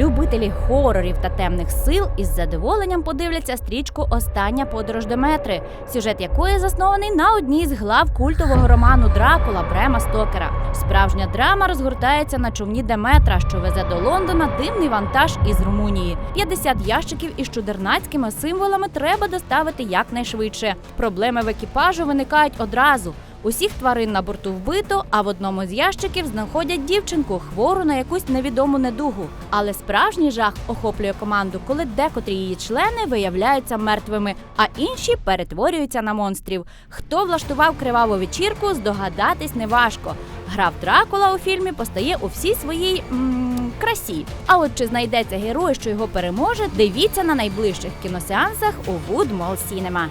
Любителі хорорів та темних сил із задоволенням подивляться стрічку Остання подорож до метри, сюжет якої заснований на одній з глав культового роману Дракула Брема Стокера. Справжня драма розгортається на човні Деметра, що везе до Лондона дивний вантаж із Румунії. 50 ящиків із чудернацькими символами треба доставити якнайшвидше. Проблеми в екіпажу виникають одразу. Усіх тварин на борту вбито, а в одному з ящиків знаходять дівчинку, хвору на якусь невідому недугу. Але справжній жах охоплює команду, коли декотрі її члени виявляються мертвими, а інші перетворюються на монстрів. Хто влаштував криваву вечірку, здогадатись неважко. Гра в Дракула у фільмі постає у всій своїй м- красі. А от чи знайдеться герой, що його переможе, дивіться на найближчих кіносеансах у Wood Cinema.